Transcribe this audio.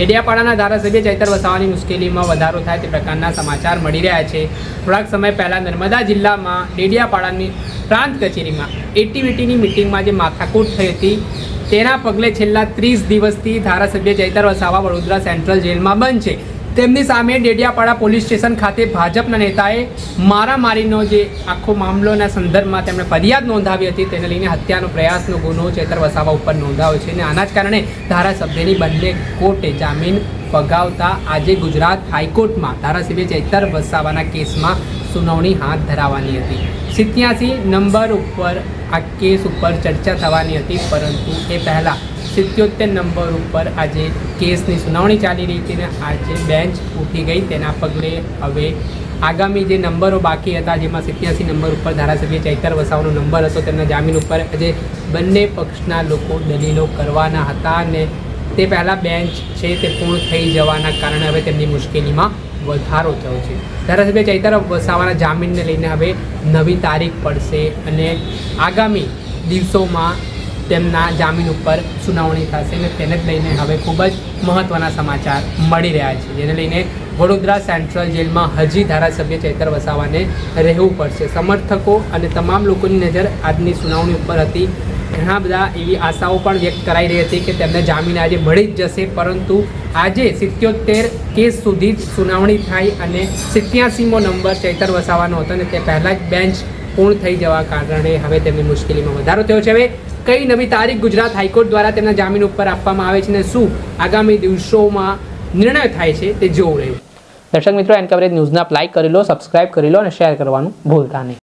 ડેડિયાપાડાના ધારાસભ્ય ચૈતર વસાવાની મુશ્કેલીમાં વધારો થાય તે પ્રકારના સમાચાર મળી રહ્યા છે. થોડાક સમય પહેલાં નર્મદા જિલ્લામાં ડેડિયાપાડાની પ્રાંત કચેરીમાં એટીવીટીની મિટિંગમાં જે માથાકૂટ થઈ હતી, તેના પગલે છેલ્લા ત્રીસ દિવસથી ધારાસભ્ય ચૈતર વસાવા વડોદરા સેન્ટ્રલ જેલમાં બંધ છે. તેમની સામે ડેડિયાપાડા પોલીસ સ્ટેશન ખાતે ભાજપના નેતાએ મારામારીનો જે આખો મામલોના સંદર્ભમાં તેમણે ફરિયાદ નોંધાવી હતી, તેને લઈને હત્યાનો પ્રયાસનો ગુનો ચેતર વસાવા ઉપર નોંધાવ્યો છે અને આના જ કારણે ધારાસભ્યની બંને કોર્ટે જામીન ફગાવતા આજે ગુજરાત હાઈકોર્ટમાં ધારાસભ્ય ચેતર વસાવાના કેસમાં સુનાવણી હાથ ધરાવવાની હતી. સિત્યાસી નંબર ઉપર આ કેસ ઉપર ચર્ચા થવાની હતી, પરંતુ એ પહેલાં સિત્યોતેર નંબર ઉપર આજે કેસની સુનાવણી ચાલી રહી હતી ને આજે બેન્ચ ઉઠી ગઈ. તેના પગલે હવે આગામી જે નંબરો બાકી હતા, જેમાં સિત્યાસી નંબર ઉપર ધારાસભ્ય ચૈતર વસાવાનો નંબર હતો, તેમના જામીન ઉપર આજે બંને પક્ષના લોકો દલીલો કરવાના હતા અને તે પહેલાં બેન્ચ છે તે પૂર્ણ થઈ જવાના કારણે હવે તેમની મુશ્કેલીમાં વધારો થયો છે. ધારાસભ્ય ચૈતર વસાવાના જામીનને લઈને હવે નવી તારીખ પડશે અને આગામી દિવસોમાં તેમના જામીન ઉપર સુનાવણી થશે અને તેને જ લઈને હવે ખૂબ જ મહત્ત્વના સમાચાર મળી રહ્યા છે. જેને લઈને વડોદરા સેન્ટ્રલ જેલમાં હજી ધારાસભ્ય ચેતર વસાવાને રહેવું પડશે. સમર્થકો અને તમામ લોકોની નજર આજની સુનાવણી ઉપર હતી. ઘણા બધા એવી આશાઓ પણ વ્યક્ત કરાઈ રહી હતી કે તેમને જામીન આજે મળી જ જશે, પરંતુ આજે સિત્યોતેર કેસ સુધી જ સુનાવણી થાય અને સિત્યાસીમો નંબર ચૈતર વસાવાનો હતો અને તે પહેલાં જ બેન્ચ પૂર્ણ થઈ જવા કારણે હવે તેમની મુશ્કેલીમાં વધારો થયો છે. હવે કઈ નવી તારીખ ગુજરાત હાઈકોર્ટ દ્વારા તેમના જામીન ઉપર આપવામાં આવે છે અને શું આગામી દિવસોમાં નિર્ણય થાય છે તે જોવું રહ્યું. દર્શક મિત્રો એન કવરેજ ન્યૂઝના લાઈક કરી લો સબસ્ક્રાઇબ કરી લો અને શેર કરવાનું ભૂલતા નહીં.